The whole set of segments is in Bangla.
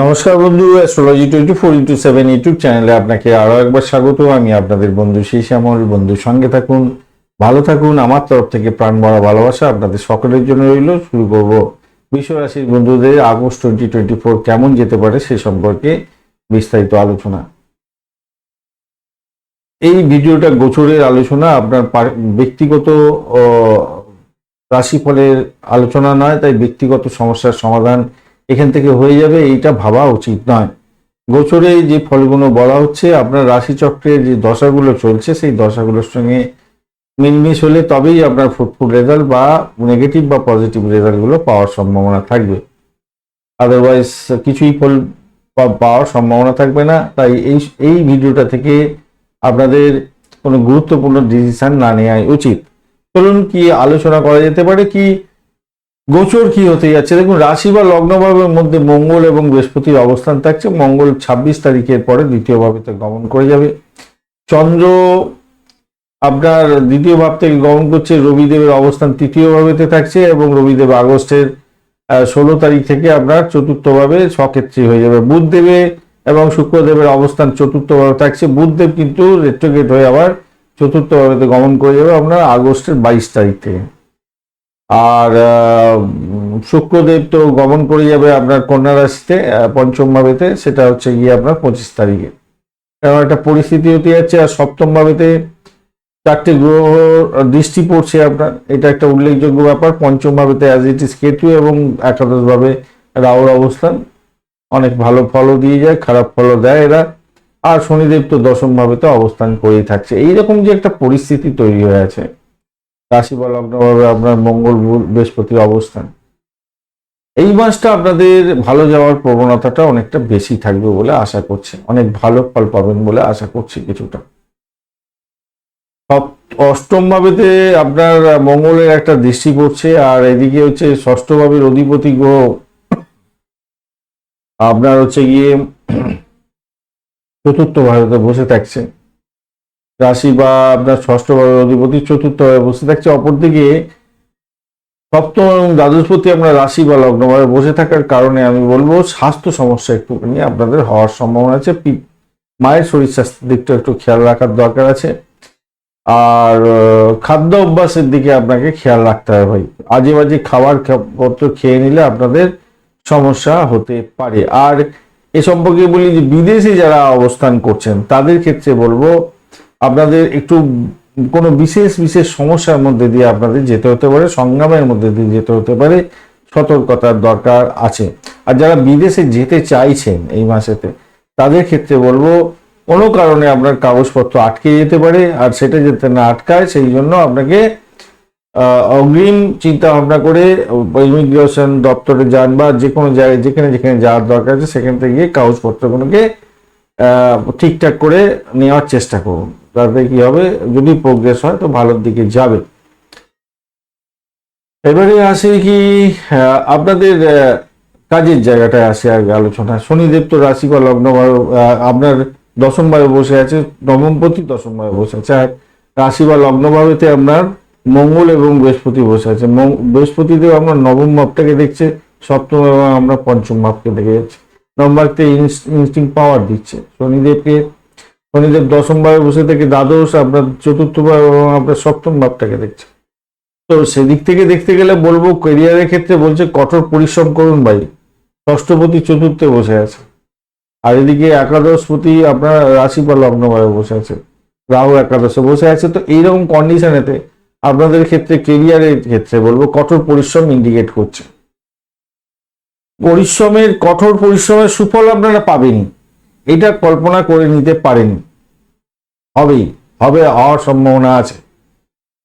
নমস্কার বন্ধু astrology twenty four into seven YouTube চ্যানেলে আপনাকে আরও একবার স্বাগত। আমি আপনাদের বন্ধু সেই শ্যামল বন্ধুর সঙ্গে থাকুন, ভালো থাকুন। আমার তরফ থেকে প্রাণ ভরা ভালোবাসা আপনাদের সকলের জন্য রইল। শুরু করব বিশ্ব রাশির বন্ধুদের আগস্ট টোয়েন্টি টোয়েন্টি ফোর কেমন যেতে পারে সে সম্পর্কে বিস্তারিত আলোচনা। এই ভিডিওটা গোচরের আলোচনা, আপনার ব্যক্তিগত রাশিফলের আলোচনা নয়, তাই ব্যক্তিগত সমস্যার সমাধান এখান থেকে হয়ে যাবে, এইটা ভাবা উচিত নয়। গোচরে যে ফলগুলো বলা হচ্ছে, আপনার রাশিচক্রের যে দশাগুলো চলছে, সেই দশাগুলোর সঙ্গে মিলমিশ হলে তবেই আপনার ফুটফুট রেজাল্ট বা নেগেটিভ বা পজিটিভ রেজাল্টগুলো পাওয়ার সম্ভাবনা থাকবে। আদারওয়াইজ কিছুই ফল পাওয়ার সম্ভাবনা থাকবে না। তাই এই এই ভিডিওটা থেকে আপনাদের কোনো গুরুত্বপূর্ণ ডিসিশন না নেওয়াই উচিত। চলুন কি আলোচনা করা যেতে পারে, কি গোচর কি হতে যাচ্ছে? দেখুন, রাশি বা লগ্ন ভাবের মধ্যে মঙ্গল এবং বৃহস্পতির অবস্থান থাকছে। মঙ্গল ছাব্বিশ তারিখের পরে দ্বিতীয় ভাবেতে গমন করে যাবে। চন্দ্র আপনার দ্বিতীয় ভাব থেকে গমন করছে। রবিদেবের অবস্থান তৃতীয় ভাবেতে থাকছে এবং রবিদেব আগস্টের ষোলো তারিখ থেকে আপনার চতুর্থ ভাবে সক্ষেত্রী হয়ে যাবে। বুধদেবে এবং শুক্রদেবের অবস্থান চতুর্থ ভাবে থাকছে। বুধদেব কিন্তু রেট্রোগেট হয়ে আবার চতুর্থ ভাবেতে গমন করে যাবে আপনার আগস্টের বাইশ তারিখ থেকে। আর শুক্রদেব তো গমন করে যাবে আপনার কন্যা রাশিতে পঞ্চম ভাবেতে সেটা হচ্ছে গিয়ে আপনার পঁচিশ তারিখে। কারণ একটা পরিস্থিতি হতে যাচ্ছে, আর সপ্তম ভাবেতে চারটে গ্রহ দৃষ্টি পড়ছে আপনার। এটা একটা উল্লেখযোগ্য ব্যাপার পঞ্চম ভাবেতে অ্যাজ ইট ইস কেতু এবং একাদশ ভাবে রাহুর অবস্থান। অনেক ভালো ফলও দিয়ে যায়, খারাপ ফলও দেয় এরা। আর শনিদেব তো দশম ভাবেতে অবস্থান করেই থাকছে। এইরকম যে একটা পরিস্থিতি তৈরি হয়ে আছে। রাশি বা লগ্নভাবে আপনার মঙ্গল বৃহস্পতির অবস্থান। এই মাসটা আপনাদের ভালো যাওয়ার প্রবণতাটা অনেকটা বেশি থাকবে বলে আশা করছি। অনেক ভালো ফল পাবেন বলে আশা করছি কিছুটা। অষ্টম ভাবেতে আপনার মঙ্গলের একটা দৃষ্টি পড়ছে, আর এদিকে হচ্ছে ষষ্ঠ ভাবের অধিপতি গ্রহ। আপনার হচ্ছে গিয়ে চতুর্থ ভারতে বসে থাকছে। রাশি বা আপনার ষষ্ঠ ভাবের অধিপতি চতুর্থ ভাবে বসে থাকছে। অপরদিকে সপ্তম এবং দ্বাদশপতি আপনার রাশি বা লগ্নভাবে বসে থাকার কারণে আমি বলব স্বাস্থ্য সমস্যা একটুখানি আপনাদের হওয়ার সম্ভাবনা আছে। মায়ের শরীর স্বাস্থ্যের দিকটা একটু খেয়াল রাখার দরকার আছে। আর খাদ্য অভ্যাসের দিকে আপনাকে খেয়াল রাখতে হবে ভাই। আজে বাজে খাবার পত্র খেয়ে নিলে আপনাদের সমস্যা হতে পারে। আর এ সম্পর্কে বলি যে বিদেশে যারা অবস্থান করছেন, তাদের ক্ষেত্রে বলব আপনাদের একটু কোনো বিশেষ বিশেষ সমস্যার মধ্যে দিয়ে আপনাদের যেতে হতে পারে, সংগ্রামের মধ্যে দিয়ে যেতে হতে পারে, সতর্কতার দরকার আছে। আর যারা বিদেশে যেতে চাইছেন এই মাসেতে, তাদের ক্ষেত্রে বলব, কোনো কারণে আপনার কাগজপত্র আটকে যেতে পারে, আর সেটা যাতে না আটকায়, সেই জন্য আপনাকে অগ্রিম চিন্তা ভাবনা করে ইমিগ্রেশন দপ্তরে যান বা যে কোনো জায়গায়, যেখানে যেখানে যাওয়ার দরকার আছে, সেখান থেকে গিয়ে কাগজপত্রগুলোকে ঠিকঠাক করে নেওয়ার চেষ্টা করুন। তাতে কি হবে? যদি প্রোগ্রেস হয়, তো ভালোর দিকে যাবে। এবারে আসে কি আপনাদের কাজের জায়গাটায় আসে আগে আলোচনা। শনিদেব তো রাশি বা লগ্ন আপনার দশম ভাবে বসে আছে, নবমপতি দশম ভাবে বসে আছে। আর রাশি বা লগ্ন ভাবেতে আপনার মঙ্গল এবং বৃহস্পতি বসে আছে। বৃহস্পতিদেব আপনার নবম ভাবটাকে দেখছে, সপ্তম এবং আমরা পঞ্চম ভাবকে দেখে যাচ্ছি। নবম ইনস্টিং পাওয়ার দিচ্ছে। শনিদেবকে শনিদেব দশম ভাবে বসে থেকে দ্বাদশ আপনার চতুর্থ ভাব এবং আপনার সপ্তম ভাবটাকে দেখছে। তো সেদিক থেকে দেখতে গেলে বলব কেরিয়ারের ক্ষেত্রে বলছে কঠোর পরিশ্রম করুন ভাই। ষষ্ঠপতি চতুর্থে বসে আছে। আর এদিকে একাদশপতি আপনার রাশি বা লগ্ন ভাবে বসে আছে। রাহু একাদশে বসে আছে। তো এইরকম কন্ডিশনেতে আপনাদের ক্ষেত্রে কেরিয়ারের ক্ষেত্রে বলব, কঠোর পরিশ্রম ইন্ডিকেট করছে। পরিশ্রমের, কঠোর পরিশ্রমের সুফল আপনারা পাবেনই। এটা কল্পনা করে নিতে পারেন। হবেই, হবে হওয়ার সম্ভাবনা আছে।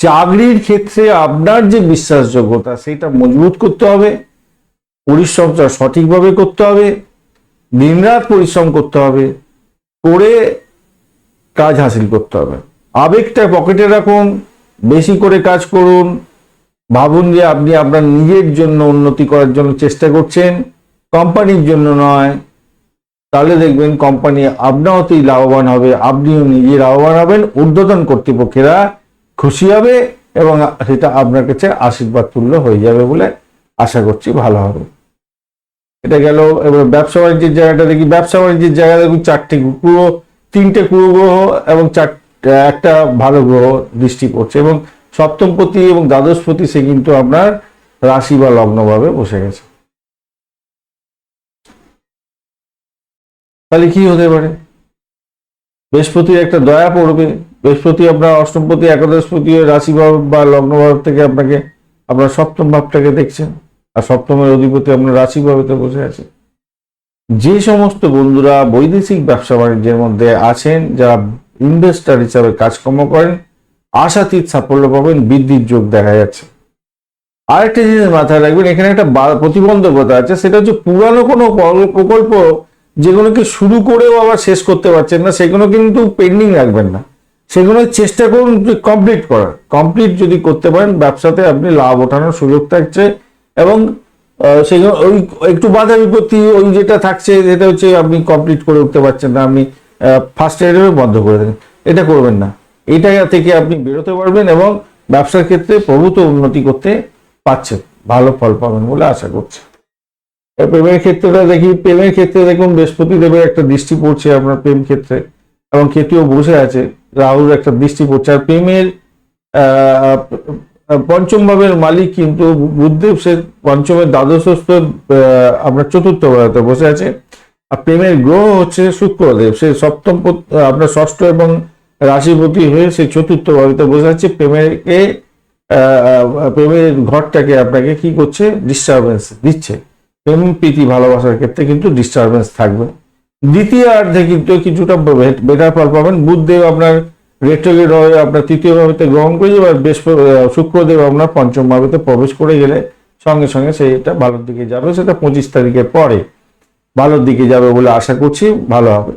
চাকরির ক্ষেত্রে আপনার যে বিশ্বাসযোগ্যতা, সেটা মজবুত করতে হবে পরিশ্রমটা সঠিকভাবে করতে হবে দিনরাত পরিশ্রম করতে হবে, করে কাজ হাসিল করতে হবে। আবেগটা পকেটে রাখুন, বেশি করে কাজ করুন, ভাবুন যে আপনি আপনার নিজের জন্য উন্নতি করার জন্য চেষ্টা করছেন, কোম্পানির জন্য নয় তাহলে দেখবেন কোম্পানি আপনাতেই লাভবান হবে, আপনিও নিজে লাভবান হবেন, ঊর্ধ্বতন কর্তৃপক্ষেরা খুশি হবে এবং সেটা আপনার কাছে আশীর্বাদ তুল্য হয়ে যাবে বলে আশা করছি ভালো হবে। এটা গেল, এবার ব্যবসা বাণিজ্যের জায়গাটা দেখি, ব্যবসা বাণিজ্যের জায়গা দেখুন, চারটে পুরো তিনটে কুরু গ্রহ এবং চার, একটা ভালো গ্রহ দৃষ্টি পড়ছে এবং সপ্তমপতি এবং দ্বাদশপতি সে কিন্তু আপনার রাশি বা লগ্নভাবে বসে গেছে। তাহলে কি হতে পারে? বৃহস্পতি একটা দয়া পড়বে। বৃহস্পতি আপনার অষ্টমপতি, একাদশপতি হয়ে রাশি ভাব বা লগ্ন ভাব থেকে আপনাকে, আপনার সপ্তম ভাবটাকে দেখছেন। আর সপ্তমের অধিপতি আপনার রাশি ভাবেতে বসে আছে। যে সমস্ত বন্ধুরা বৈদেশিক ব্যবসা বাণিজ্যের মধ্যে আছেন, যারা ইনভেস্টার হিসাবে কাজকর্ম করেন, আশাতীত সাফল্য পাবেন, বৃদ্ধির যোগ দেখা যাচ্ছে। আরেকটা জিনিস মাথায় রাখবেন, এখানে একটা প্রতিবন্ধকতা আছে, সেটা হচ্ছে পুরানো কোনো প্রকল্প যেগুলোকে শুরু করেও আবার শেষ করতে পারছেন না, সেগুলো কিন্তু পেন্ডিং রাখবেন না। সেগুলো চেষ্টা করুন কমপ্লিট করার। কমপ্লিট যদি করতে পারেন, ব্যবসাতে আপনি লাভ ওঠানোর সুযোগ থাকছে এবং সেগুলো ওই একটু বাধা বিপত্তি ওই যেটা থাকছে যেটা হচ্ছে আপনি কমপ্লিট করে উঠতে পারছেন না, আপনি ফার্স্ট ইয়ারে বন্ধ করে দেবেন এটা করবেন না। এটা থেকে আপনি বেরোতে পারবেন এবং ব্যবসার ক্ষেত্রে প্রভূত উন্নতি করতে পারছেন। ভালো ফল পাবেন বলে আশা করছি। প্রেমের ক্ষেত্রটা দেখি, প্রেমের ক্ষেত্রে দেখুন বৃহস্পতি দেবের একটা দৃষ্টি পড়ছে আপনার প্রেম ক্ষেত্রে, এবং কেতুও বসে আছে, রাহুর একটা দৃষ্টি পড়ছে, আর প্রেমের পঞ্চম ভাবের মালিক কিন্তু বুদ্ধদেব, সে পঞ্চমের দ্বাদশস্থ আপনার চতুর্থ ভাবে বসে আছে, আর প্রেমের গ্রহ হচ্ছে শুক্রদেব, সে সপ্তম আপনার ষষ্ঠ এবং রাশিপতি হয়ে সে চতুর্থ ভাবিতে বসে আছে, প্রেমেরকে প্রেমের ঘরটাকে আপনাকে কি করছে? ডিস্টারবেন্স দিচ্ছে। প্রেম, প্রীতি, ভালোবাসার ক্ষেত্রে কিন্তু ডিস্টারবেন্স থাকবে। দ্বিতীয় অর্ধে কিন্তু কিছুটা বেটার ফল পাবেন। বুধদেব আপনার রেট্রোগেট হয়ে আপনার তৃতীয় ভাবেতে গ্রহণ করে যাবে বৃহস্পতি শুক্রদেব আপনার পঞ্চম ভাবেতে প্রবেশ করে গেলে সঙ্গে সঙ্গে সেইটা ভালোর দিকে যাবে। সেটা পঁচিশ তারিখের পরে ভালোর দিকে যাবে বলে আশা করছি ভালো হবে।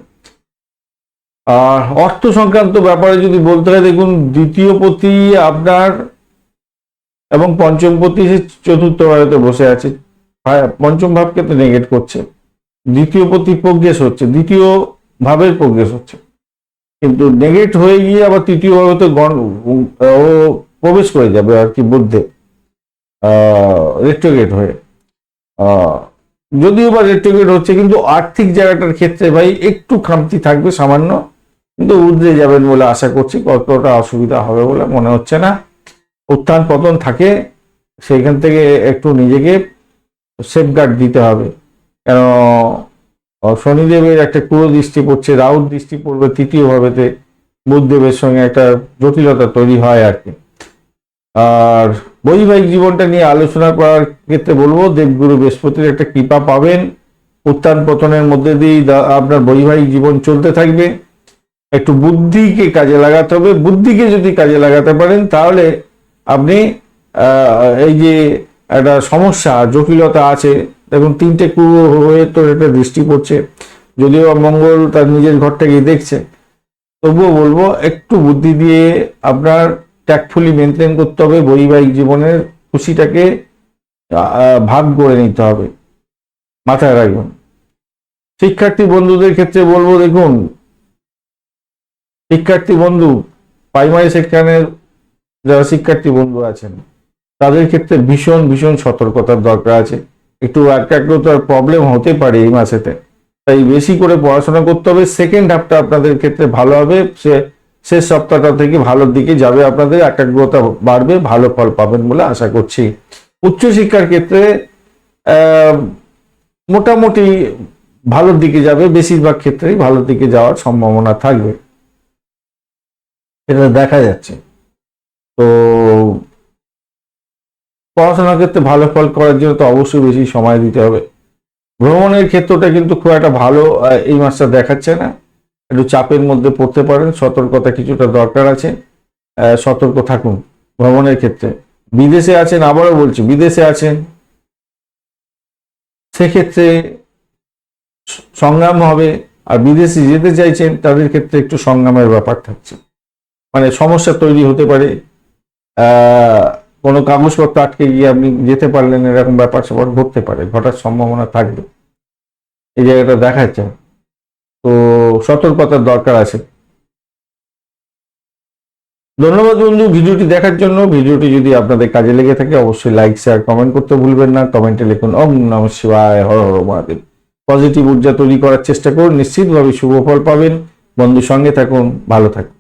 আর অর্থ সংক্রান্ত ব্যাপারে যদি বলতে হয়, দেখুন, দ্বিতীয় পতি আপনার এবং পঞ্চম পতি চতুর্থ ভারতে বসে আছে। পঞ্চম ভাবকে তো নেগেট করছে। দ্বিতীয় পতি প্রোগ্রেস হচ্ছে, দ্বিতীয় ভাবের প্রোগ্রেস হচ্ছে। কিন্তু নেগেট হয়ে গিয়ে আবার তৃতীয় ভাবে তো গণ ও প্রবেশ করে যাবে আর কি বুদ্ধে রেট্রোগেট হয়ে। যদিও বা রেট্রোগেট হচ্ছে, কিন্তু আর্থিক জায়গাটার ক্ষেত্রে ভাই একটু খামতি থাকবে সামান্য, কিন্তু উদ্রে যাবেন বলে আশা করছি, কতটা অসুবিধা হবে বলে মনে হচ্ছে না। উত্থান পতন থাকে, সেইখান থেকে একটু নিজেকে সেফগার্ড দিতে হবে। কেন শনিদেবের একটা কুড়ো দৃষ্টি পড়ছে রাহুর দৃষ্টি পড়বে তৃতীয় ভাবেতে বুধদেবের সঙ্গে একটা জটিলতা তৈরি হয় আর কি। আর বৈবাহিক জীবনটা নিয়ে আলোচনা করার ক্ষেত্রে বলব, দেবগুরু বৃহস্পতির একটা কৃপা পাবেন। উত্থান পতনের মধ্যে দিয়েই আপনার বৈবাহিক জীবন চলতে থাকবে। একটু বুদ্ধিকে কাজে লাগাতে হবে। বুদ্ধিকে যদি কাজে লাগাতে পারেন, তাহলে আপনি এই যে একটা সমস্যা, জটিলতা আছে। দেখুন, তিনটে কুরু হয়ে তো একটা দৃষ্টি পড়ছে। যদিও মঙ্গল তার নিজের ঘরটাকে দেখছে। তবুও বলব, একটু বুদ্ধি দিয়ে আপনার ট্যাক্টফুলি মেনটেন করতে হবে। বৈবাহিক জীবনের খুশিটাকে ভাগ করে নিতে হবে। মাথায় রাখবেন। শিক্ষার্থী বন্ধুদের ক্ষেত্রে বলব, দেখুন, শিক্ষার্থী বন্ধু প্রাইমারি সেকশনের যারা শিক্ষার্থী বন্ধু আছেন তাদের ক্ষেত্রে ভীষণ ভীষণ সতর্কতার দরকার আছে। একটু একাগ্রতার প্রবলেম হতে পারে এই মাসেতে। তাই বেশি করে পড়াশোনা করতে হবে। সেকেন্ড হাফটা আপনাদের ক্ষেত্রে ভালো হবে। সে, শেষ সপ্তাহটা থেকে ভালোর দিকে যাবে। আপনাদের একাগ্রতা বাড়বে, ভালো ফল পাবেন বলে আশা করছি। উচ্চশিক্ষার ক্ষেত্রে মোটামুটি ভালোর দিকে যাবে। বেশিরভাগ ক্ষেত্রেই ভালোর দিকে যাওয়ার সম্ভাবনা থাকবে। এটা দেখা যাচ্ছে। তো পড়াশোনার ক্ষেত্রে ভালো ফল করার জন্য তো অবশ্যই বেশি সময় দিতে হবে। ভ্রমণের ক্ষেত্রটা কিন্তু খুব একটা ভালো এই মাসটা দেখাচ্ছে না। একটু চাপের মধ্যে পড়তে পারেন, সতর্কতা কিছুটা দরকার আছে। সতর্ক থাকুন ভ্রমণের ক্ষেত্রে। বিদেশে আছেন, আবারও বলছি, বিদেশে আছেন। সেক্ষেত্রে সংগ্রাম হবে, আর বিদেশে যেতে চাইছেন, তাদের ক্ষেত্রে একটু সংগ্রামের ব্যাপার থাকছে। মানে সমস্যা তৈরি হতে পারে। কোনো কাগজপত্র আটকে গিয়ে আপনি যেতে পারলেন, এরকম ব্যাপার স্যাপার ঘটতে পারে, ঘটার সম্ভাবনা থাকবে। এই জায়গাটা দেখাচ্ছে। তো সতর্কতার দরকার আছে। ধন্যবাদ বন্ধু ভিডিওটি দেখার জন্য। ভিডিওটি যদি আপনাদের কাজে লেগে থাকে, অবশ্যই লাইক শেয়ার কমেন্ট করতে ভুলবেন না। কমেন্টে লিখুন, ওম নম শিবায়, হর হর মহাদেব। পজিটিভ ঊর্জা তৈরি করার চেষ্টা করুন। নিশ্চিতভাবে শুভ ফল পাবেন। বন্ধুর সঙ্গে থাকুন, ভালো থাকুন।